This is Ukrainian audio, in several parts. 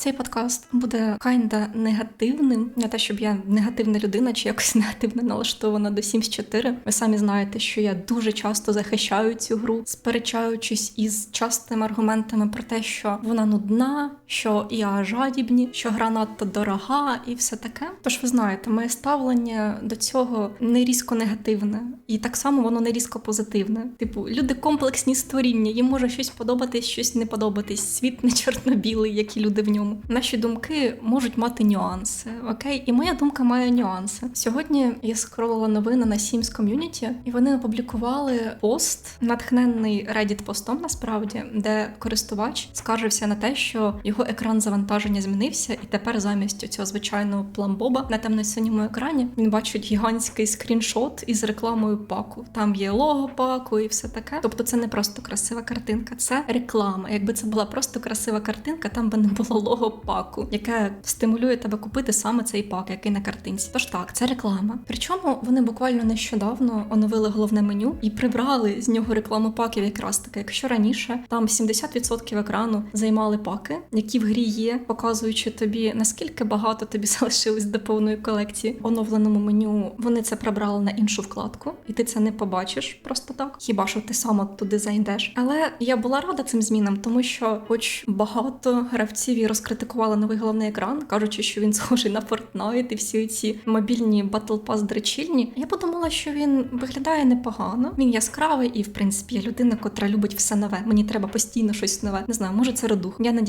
Цей подкаст буде кайнда негативним. Не те, щоб я негативна людина чи якось негативно налаштована до Sims 4. Ви самі знаєте, що я дуже часто захищаю цю гру, сперечаючись із частими аргументами про те, що вона нудна, що ІА жадібні, що гра надто дорога і все таке. Тож ви знаєте, моє ставлення до цього не різко негативне, і так само воно не різко позитивне. Типу, люди комплексні створіння, їм може щось подобатись, щось не подобатись. Світ не чорно-білий, як і люди в ньому. Наші думки можуть мати нюанси. Окей, і моя думка має нюанси. Сьогодні я скролила новини на Sims Community, і вони опублікували пост, натхнений Reddit постом насправді, де користувач скаржився на те, що його екран завантаження змінився, і тепер замість цього звичайного пламбоба на темно-синьому екрані він бачить гігантський скріншот із рекламою паку. Там є лого паку і все таке. Тобто, це не просто красива картинка, це реклама. Якби це була просто красива картинка, там би не було лого паку, яке стимулює тебе купити саме цей пак, який на картинці. Тож так, це реклама. Причому вони буквально нещодавно оновили головне меню і прибрали з нього рекламу паків, якраз таки. Якщо раніше там 70% екрану займали паки, які в грі є, показуючи тобі наскільки багато тобі залишилось до повної колекції. В оновленому меню вони це прибрали на іншу вкладку, і ти це не побачиш просто так. Хіба що ти сама туди зайдеш? Але я була рада цим змінам, тому що, хоч багато гравців і розкритикували новий головний екран, кажучи, що він схожий на Fortnite і всі ці мобільні Pass дречільні. Я подумала, що він виглядає непогано. Він яскравий і, в принципі, людина, котра любить все нове. Мені треба постійно щось нове. Не знаю, може це родух. Я не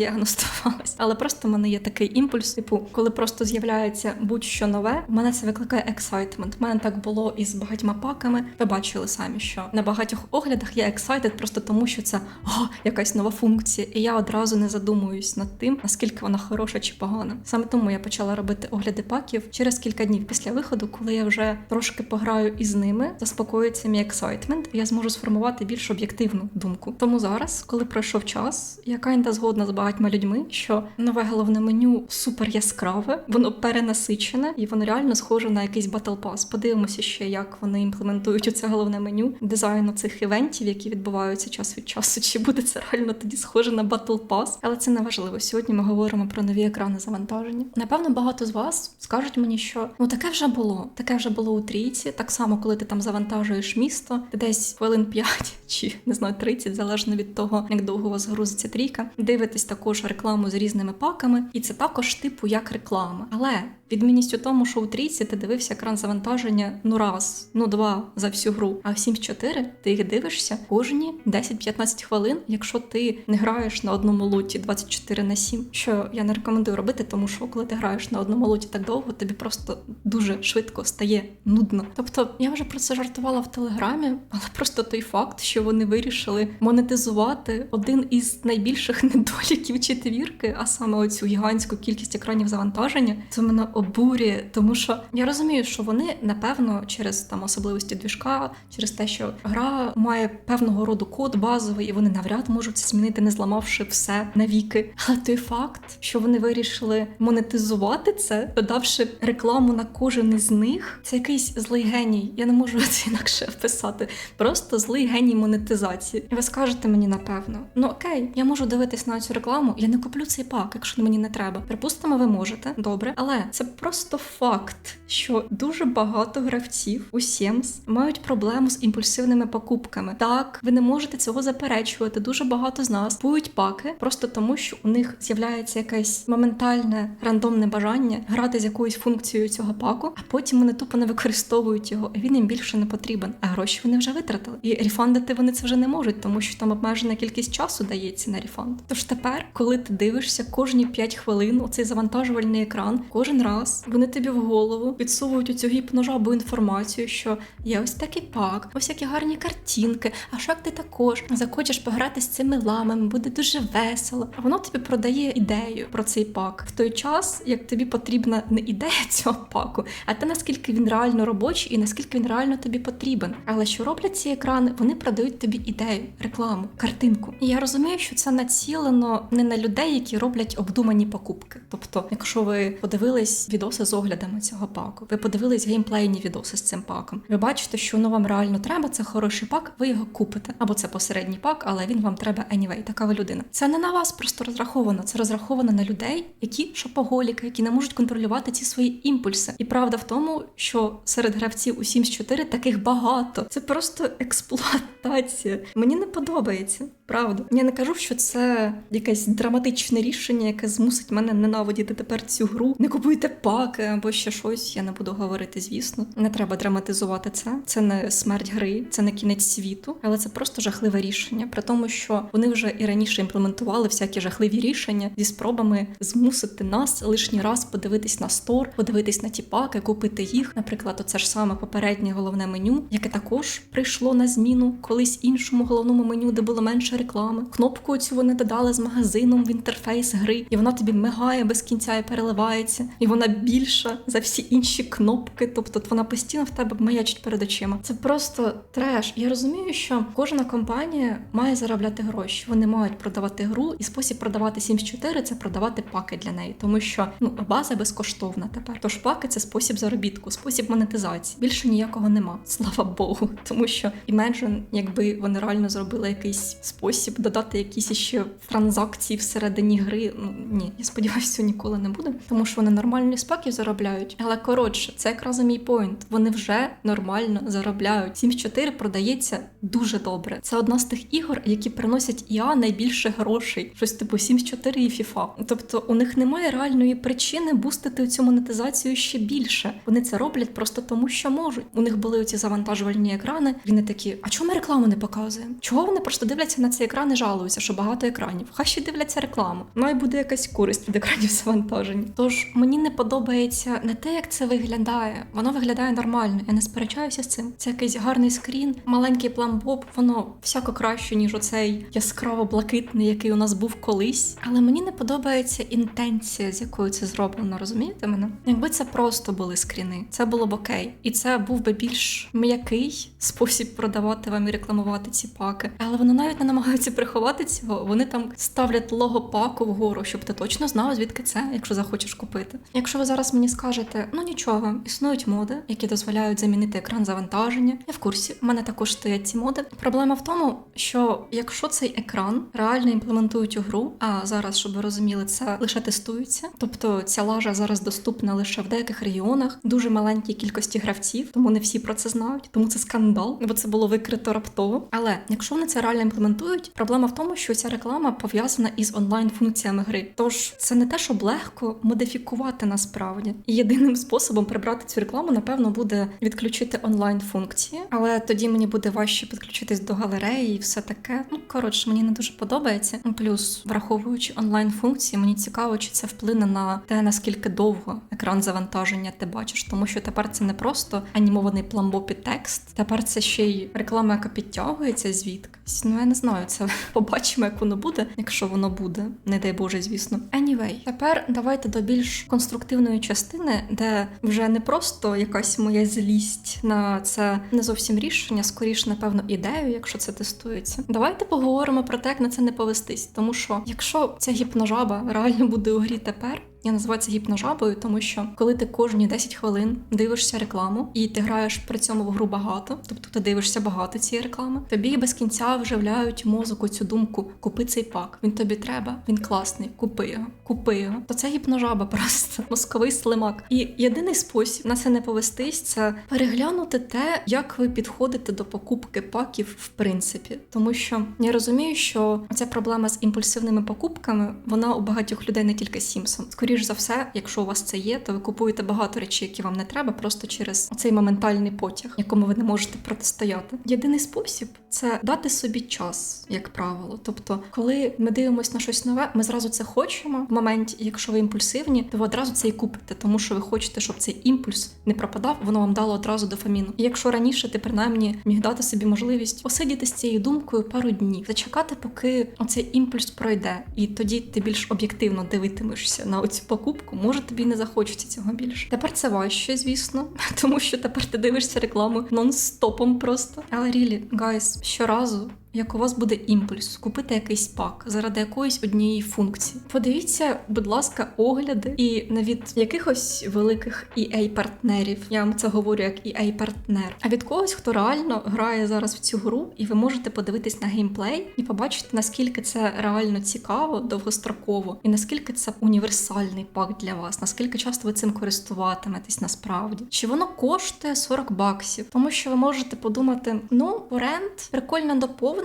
діагностувалась, але просто в мене є такий імпульс. Типу, коли просто з'являється будь-що нове, в мене це викликає ексайтмент. У мене так було із багатьма паками. Ви бачили самі, що на багатьох оглядах я ексайтед просто тому, що це о, якась нова функція, і я одразу не задумуюсь над тим, наскільки вона хороша чи погана. Саме тому я почала робити огляди паків через кілька днів після виходу, коли я вже трошки пограю із ними, заспокоїться мій ексайтмент, і я зможу сформувати більш об'єктивну думку. Тому зараз, коли пройшов час, я кайда згодна з багатьма людьми, що нове головне меню супер яскраве, воно перенасичене і воно реально схоже на якийсь Battle Pass. Подивимося ще, як вони імплементують у це головне меню дизайну цих івентів, які відбуваються час від часу. Чи буде це реально тоді схоже на Battle Pass? Але це не важливо. Сьогодні ми говоримо про нові екрани завантаження. Напевно, багато з вас скажуть мені, що ну таке вже було. Таке вже було у трійці. Так само, коли ти там завантажуєш місто, ти десь хвилин 5 чи не знаю 30, залежно від того, як довго у вас грузиться трійка. Дивитесь також рекламу з різними паками, і це також типу як реклама. Але Відмінність у тому, що у трійці ти дивився екран завантаження ну раз, ну два за всю гру. А в Sims 4 ти їх дивишся кожні 10-15 хвилин, якщо ти не граєш на одному лоті 24 на 7. Що я не рекомендую робити, тому що коли ти граєш на одному лоті так довго, тобі просто дуже швидко стає нудно. Тобто я вже про це жартувала в телеграмі, але просто той факт, що вони вирішили монетизувати один із найбільших недоліків четвірки, а саме оцю гігантську кількість екранів завантаження, це мене обурює, тому що я розумію, що вони напевно через там особливості двіжка, через те, що гра має певного роду код базовий, і вони навряд можуть це змінити, не зламавши все навіки. Але той факт, що вони вирішили монетизувати це, додавши рекламу на кожен із них, це якийсь злий геній. Я не можу це інакше вписати. Просто злий геній монетизації. І ви скажете мені, напевно, ну окей, я можу дивитись на цю рекламу, я не куплю цей пак, якщо мені не треба. Припустимо, ви можете, добре, але це просто факт, що дуже багато гравців у Sims мають проблему з імпульсивними покупками. Так, ви не можете цього заперечувати. Дуже багато з нас купують паки просто тому, що у них з'являється якесь моментальне рандомне бажання грати з якоюсь функцією цього паку, а потім вони тупо не використовують його, і він їм більше не потрібен. А гроші вони вже витратили. І рефандити вони це вже не можуть, тому що там обмежена кількість часу дається на рефанд. Тож тепер, коли ти дивишся кожні 5 хвилин, оцей завантажувальний екран, кожен раз вони тобі в голову підсовують оцю гіпножабу інформацію, що є ось такий пак, ось які гарні картинки. А що як ти також захочеш пограти з цими ламами, буде дуже весело. А воно тобі продає ідею про цей пак в той час, як тобі потрібна не ідея цього паку, а те наскільки він реально робочий і наскільки він реально тобі потрібен. Але що роблять ці екрани? Вони продають тобі ідею, рекламу, картинку. І я розумію, що це націлено не на людей, які роблять обдумані покупки. Тобто, якщо ви подивились відоси з оглядами цього паку. Ви подивились геймплейні відоси з цим паком. Ви бачите, що воно вам реально треба, це хороший пак, ви його купите. Або це посередній пак, але він вам треба anyway, така ви людина. Це не на вас просто розраховано, це розраховано на людей, які шопоголіки, які не можуть контролювати ці свої імпульси. І правда в тому, що серед гравців у Sims 4 таких багато. Це просто експлуатація. Мені не подобається. Правда, я не кажу, що це якесь драматичне рішення, яке змусить мене ненавидіти тепер цю гру. Не купуйте паки або ще щось. Я не буду говорити, звісно. Не треба драматизувати це. Це не смерть гри, це не кінець світу, але це просто жахливе рішення. При тому, що вони вже і раніше імплементували всякі жахливі рішення зі спробами змусити нас лишній раз подивитись на стор, подивитись на ті паки, купити їх. Наприклад, оце ж саме попереднє головне меню, яке також прийшло на зміну колись іншому головному меню, де було менше реклами. Кнопку цю вони додали з магазином в інтерфейс гри, і вона тобі мигає без кінця і переливається, і вона більша за всі інші кнопки. Тобто вона постійно в тебе маячить перед очима. Це просто треш. Я розумію, що кожна компанія має заробляти гроші. Вони мають продавати гру, і спосіб продавати Sims 4 – це продавати паки для неї, тому що ну база безкоштовна тепер. Тож паки це спосіб заробітку, спосіб монетизації. Більше ніякого нема. Слава Богу, тому що Imagine, якби вони реально зробили якийсь спосіб додати якісь іще транзакції всередині гри. Ну ні, я сподіваюся, цього ніколи не буде, тому що вони нормальні спеки заробляють. Але коротше, це якраз мій поінт. Вони вже нормально заробляють. Sims 4 продається дуже добре. Це одна з тих ігор, які приносять ІА найбільше грошей. Щось типу Sims 4 і FIFA. Тобто у них немає реальної причини бустити цю монетизацію ще більше. Вони це роблять просто тому, що можуть. У них були оці завантажувальні екрани. Вони такі, а чому ми рекламу не показуємо? Чого вони просто дивляться на цей екран і жалуються, що багато екранів? Хай ще дивляться рекламу. Ну і буде якась користь від екранів завантаження. Тож мені не подобається не те, як це виглядає. Воно виглядає нормально. Я не сперечаюся з цим. Це якийсь гарний скрін, маленький пламбоб. Воно всяко краще, ніж оцей яскраво блакитний, який у нас був колись. Але мені не подобається інтенція, з якою це зроблено. Розумієте мене? Якби це просто були скріни, це було б окей, і це був би більш м'який спосіб продавати вам і рекламувати ці паки. Але вони навіть не намагаються приховати цього. Вони там ставлять лого паку вгору, щоб ти точно знав, звідки це, якщо захочеш купити. Якщо ви зараз мені скажете, ну нічого, існують моди, які дозволяють замінити екран завантаження. Я в курсі, у мене також стоять ці моди. Проблема в тому, що якщо цей екран реально імплементують у гру, а зараз, щоб ви розуміли, це лише тестується. Тобто ця лажа зараз доступна лише в деяких регіонах, дуже маленькій кількості гравців, тому не всі про це знають. Тому це скандал, бо це було викрито раптово. Але якщо вони це реально імплементують, проблема в тому, що ця реклама пов'язана із онлайн-функціями гри. Тож це не те, щоб легко модифікувати насправді. І єдиним способом прибрати цю рекламу, напевно, буде відключити онлайн-функції, але тоді мені буде важче підключитись до галереї і все таке. Ну коротше, мені не дуже подобається. Плюс, враховуючи онлайн-функції, мені цікаво, чи це вплине на те, наскільки довго екран завантаження ти бачиш, тому що тепер це не просто анімований пламбопі текст, тепер це ще й реклама, яка підтягується звідкись. Ну я не знаю, це побачимо, як воно буде, якщо воно буде, не дай Боже, звісно. Anyway, тепер давайте до більш конструктивної частини, де вже не просто якась моя злість на це не зовсім рішення, скоріш, напевно, ідею, якщо це тестується. Давайте поговоримо про те, як на це не повестись, тому що якщо ця гіпножаба реально буде у грі тепер. Я називаю це гіпножабою, тому що коли ти кожні 10 хвилин дивишся рекламу, і ти граєш при цьому в гру багато, тобто ти дивишся багато цієї реклами, тобі без кінця вживляють мозок цю думку: купи цей пак, він тобі треба, він класний, купи його, купи його. То це гіпножаба просто мозковий слимак. І єдиний спосіб на це не повестись, це переглянути те, як ви підходите до покупки паків, в принципі, тому що я розумію, що ця проблема з імпульсивними покупками вона у багатьох людей не тільки Сімсон. Скоріш за все, якщо у вас це є, то ви купуєте багато речей, які вам не треба, просто через цей моментальний потяг, якому ви не можете протистояти. Єдиний спосіб це дати собі час, як правило. Тобто, коли ми дивимося на щось нове, ми зразу це хочемо. В моменті, якщо ви імпульсивні, то ви одразу це і купите, тому що ви хочете, щоб цей імпульс не пропадав, воно вам дало одразу дофаміну. І якщо раніше ти принаймні міг дати собі можливість посидіти з цією думкою пару днів, зачекати, поки оцей імпульс пройде, і тоді ти більш об'єктивно дивитимешся на оцю покупку, може тобі не захочеться цього більше. Тепер це важче, звісно, тому що тепер ти дивишся рекламу нон-стопом просто. Але рілі, гайс, щоразу, як у вас буде імпульс купити якийсь пак заради якоїсь однієї функції. Подивіться, будь ласка, огляди і не від якихось великих EA партнерів. Я вам це говорю як EA партнер, а від когось, хто реально грає зараз в цю гру, і ви можете подивитись на геймплей і побачити, наскільки це реально цікаво, довгостроково, і наскільки це універсальний пак для вас, наскільки часто ви цим користуватиметесь насправді. Чи воно коштує 40 баксів? Тому що ви можете подумати: ну, оренд, прикольне доповнення,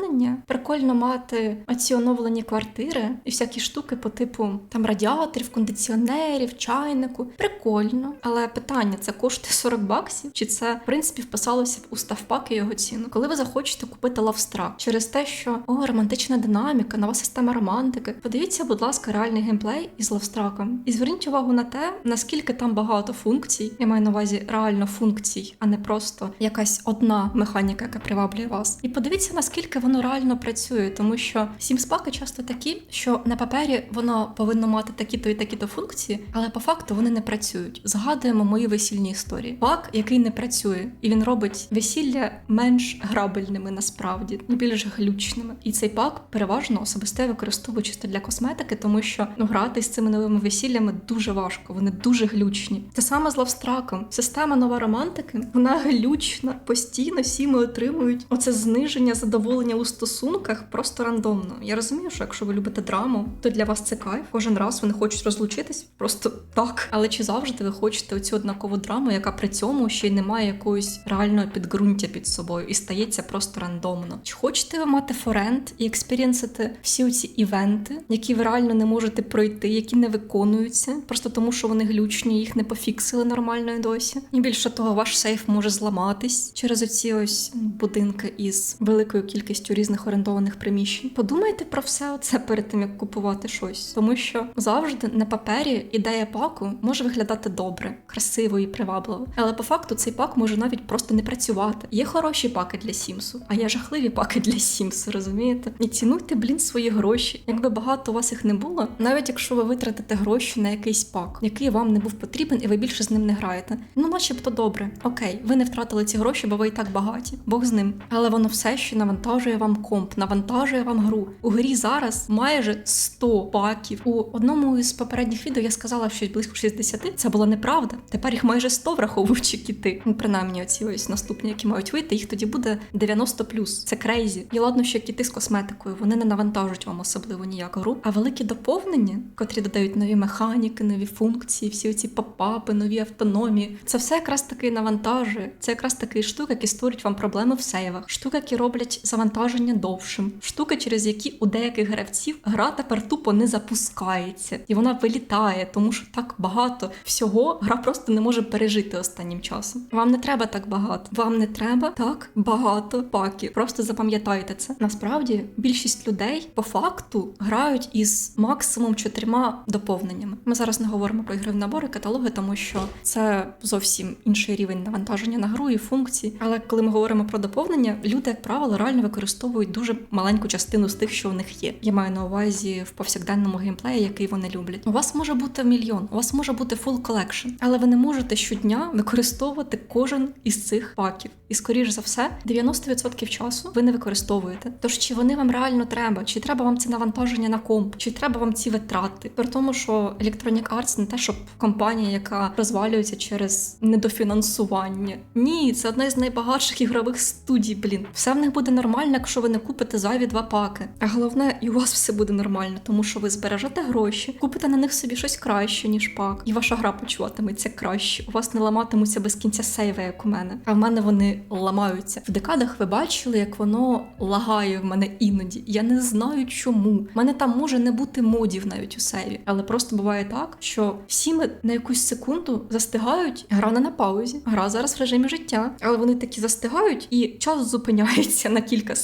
прикольно мати оці оновлені квартири і всякі штуки по типу там радіаторів, кондиціонерів, чайнику. Прикольно. Але питання: це коштує 40 баксів? Чи це в принципі вписалося в устав паки його ціну? Коли ви захочете купити лавстрак через те, що о, романтична динаміка, нова система романтики. Подивіться, будь ласка, реальний геймплей із лавстраком. І зверніть увагу на те, наскільки там багато функцій. Я маю на увазі реально функцій, а не просто якась одна механіка, яка приваблює вас. І подивіться, наскільки воно реально працює, тому що сімспаки часто такі, що на папері воно повинно мати такі-то і такі-то функції, але по факту вони не працюють. Згадуємо мої весільні історії. Пак, який не працює, і він робить весілля менш грабельними насправді, більш глючними. І цей пак переважно особисто я використовую чисто для косметики, тому що ну грати з цими новими весіллями дуже важко, вони дуже глючні. Те саме з лавстраком. Система нова романтики, вона глючна. Постійно всі ми отримують оце зниження задоволення у стосунках просто рандомно. Я розумію, що якщо ви любите драму, то для вас це кайф. Кожен раз вони хочуть розлучитись, просто так. Але чи завжди ви хочете оцю однакову драму, яка при цьому ще й не має якогось реального підґрунтя під собою і стається просто рандомно? Чи хочете ви мати форенд і експірієнсити всі оці івенти, які ви реально не можете пройти, які не виконуються, просто тому що вони глючні, їх не пофіксили нормально і досі. І більше того, ваш сейф може зламатись через оці ось будинки із великою кількістю різних орендованих приміщень. Подумайте про все це перед тим, як купувати щось, тому що завжди на папері ідея паку може виглядати добре, красиво і привабливо. Але по факту цей пак може навіть просто не працювати. Є хороші паки для Сімсу, а є жахливі паки для Сімсу, розумієте? І цінуйте, блін, свої гроші. Якби багато у вас їх не було, навіть якщо ви витратите гроші на якийсь пак, який вам не був потрібен, і ви більше з ним не граєте. Ну, начебто добре. Окей, ви не втратили ці гроші, бо ви і так багаті. Бог з ним. Але воно все ще навантажує вам комп, навантажує вам гру. У грі зараз майже 100 паків. У одному із попередніх відео я сказала щось близько 60. Це була неправда. Тепер їх майже 100, враховуючи кіти. Ну, принаймні, оці ось наступні, які мають вийти, їх тоді буде 90 Це крейзі. І ладно, що кіти з косметикою, вони не навантажують вам особливо ніяк гру. А великі доповнення, котрі додають нові механіки, нові функції, всі ці попапи, нові автономії. Це все якраз таки навантажує. Це якраз такі штуки, які створюють вам проблеми в сейвах, штуки, які роблять завантаження довшим, штуки, через які у деяких гравців гра тепер тупо не запускається, і вона вилітає, тому що так багато всього гра просто не може пережити останнім часом. Вам не треба так багато. Вам не треба так багато паків. Просто запам'ятайте це. Насправді більшість людей по факту грають із максимум чотирма доповненнями. Ми зараз не говоримо про ігрові набори, каталоги, тому що це зовсім інший рівень навантаження на гру і функцій. Але коли ми говоримо про доповнення, люди, як правило, реально використовують дуже маленьку частину з тих, що в них є. Я маю на увазі в повсякденному геймплеї, який вони люблять. У вас може бути мільйон, у вас може бути full collection, але ви не можете щодня використовувати кожен із цих паків. І скоріш за все, 90% часу ви не використовуєте. Тож чи вони вам реально треба, чи треба вам це навантаження на комп, чи треба вам ці витрати? При тому, що Electronic Arts не те, щоб компанія, яка розвалюється через недофінансування. Ні, це одна із найбагатших ігрових студій. Блін, все в них буде нормально, якщо ви не купите зайві два паки. А головне, і у вас все буде нормально, тому що ви збережете гроші, купите на них собі щось краще, ніж пак, і ваша гра почуватиметься краще. У вас не ламатимуться без кінця сейви, як у мене. А в мене вони ламаються. В декадах ви бачили, як воно лагає в мене іноді. Я не знаю чому. У мене там може не бути модів навіть у сейві, але просто буває так, що всі ми на якусь секунду застигають. Гра не на паузі, гра зараз в режимі життя, але вони такі застигають, і час зупиняється на кілька.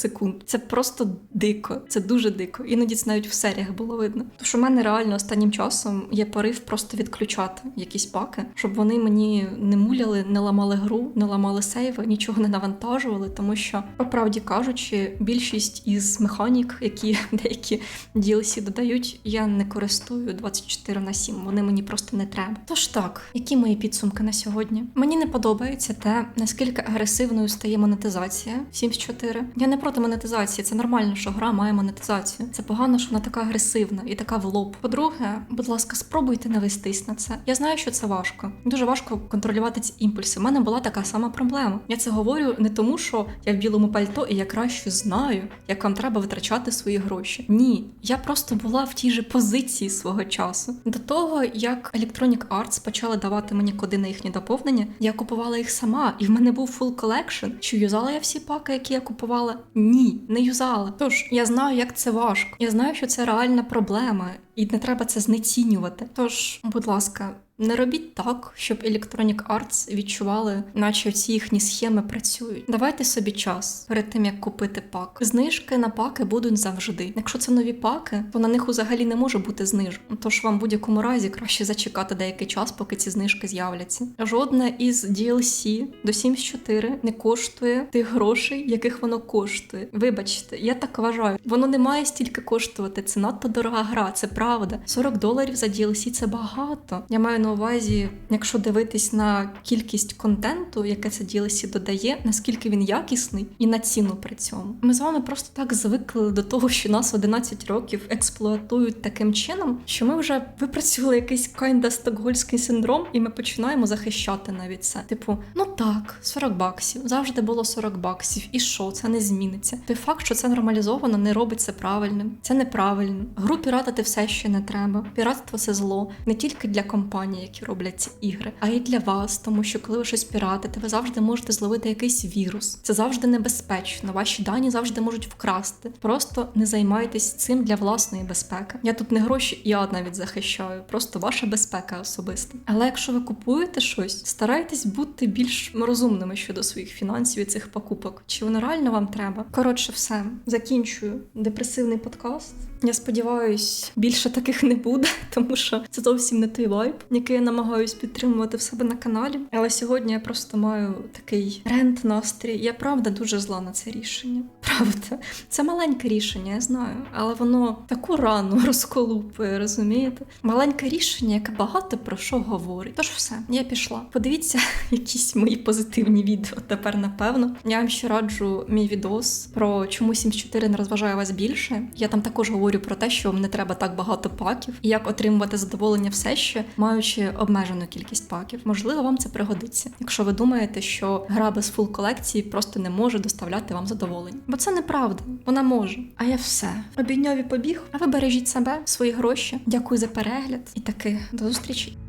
Це просто дико, це дуже дико. Іноді це навіть в серіях було видно. Тому що в мене реально останнім часом є порив просто відключати якісь паки, щоб вони мені не муляли, не ламали гру, не ламали сейви, нічого не навантажували, тому що, по правді кажучи, більшість із механік, які деякі DLC додають, я не користую 24 на 7, вони мені просто не треба. Тож так, які мої підсумки на сьогодні? Мені не подобається те, наскільки агресивною стає монетизація в Sims 4. Я не проти проти монетизації. Це нормально, що гра має монетизацію. Це погано, що вона така агресивна і така в лоб. По-друге, будь ласка, спробуйте не вестись на це. Я знаю, що це важко. Дуже важко контролювати ці імпульси. У мене була така сама проблема. Я це говорю не тому, що я в білому пальто і я краще знаю, як вам треба витрачати свої гроші. Ні, я просто була в тій же позиції свого часу. До того, як Electronic Arts почали давати мені коди на їхні доповнення, я купувала їх сама, і в мене був full collection. Чи юзала я всі паки, які я купувала? Ні, не юзала. Тож я знаю, як це важко. Я знаю, що це реальна проблема, і не треба це знецінювати. Тож, будь ласка. Не робіть так, щоб Electronic Arts відчували, наче ці їхні схеми працюють. Давайте собі час перед тим, як купити пак. Знижки на паки будуть завжди. Якщо це нові паки, то на них взагалі не може бути знижок. Тож вам в будь-якому разі краще зачекати деякий час, поки ці знижки з'являться. Жодне із DLC до Sims 4 не коштує тих грошей, яких воно коштує. Вибачте, я так вважаю. Воно не має стільки коштувати. Це надто дорога гра, це правда. 40 доларів за DLC це багато. Я маю на увазі, якщо дивитись на кількість контенту, яке це DLC додає, наскільки він якісний, і на ціну при цьому. Ми з вами просто так звикли до того, що нас 11 років експлуатують таким чином, що ми вже випрацювали якийсь кайнда стокгольський синдром, і ми починаємо захищати навіть це. Типу, ну так, 40 баксів, завжди було 40 баксів, і що, це не зміниться. Той факт, що це нормалізовано, не робить це правильним. Це неправильно. Гру піратити все ще не треба. Піратство це зло не тільки для компаній, які роблять ці ігри, а й для вас, тому що коли ви щось піратите, ви завжди можете зловити якийсь вірус. Це завжди небезпечно. Ваші дані завжди можуть вкрасти. Просто не займайтесь цим для власної безпеки. Я тут не гроші, я навіть захищаю, просто ваша безпека особиста. Але якщо ви купуєте щось, старайтесь бути більш розумними щодо своїх фінансів і цих покупок. Чи воно реально вам треба? Коротше, все закінчую депресивний подкаст. Я сподіваюсь, більше таких не буде, тому що це зовсім не той вайб, який я намагаюсь підтримувати в себе на каналі. Але сьогодні я просто маю такий рент настрій. Я правда дуже зла на це рішення. Правда, це маленьке рішення, я знаю, але воно таку рану розколупує, розумієте? Маленьке рішення, яке багато про що говорить. Тож все, я пішла. Подивіться якісь мої позитивні відео. Тепер напевно. Я вам ще раджу мій відос про чому 74 не розважає вас більше. Я там також говорю про те, що не треба так багато паків, і як отримувати задоволення все ще, маючи обмежену кількість паків. Можливо, вам це пригодиться, якщо ви думаєте, що гра без фул колекції просто не може доставляти вам задоволення. Бо це неправда, вона може. А я все Обідньові побіг. А ви бережіть себе, свої гроші. Дякую за перегляд і таки до зустрічі.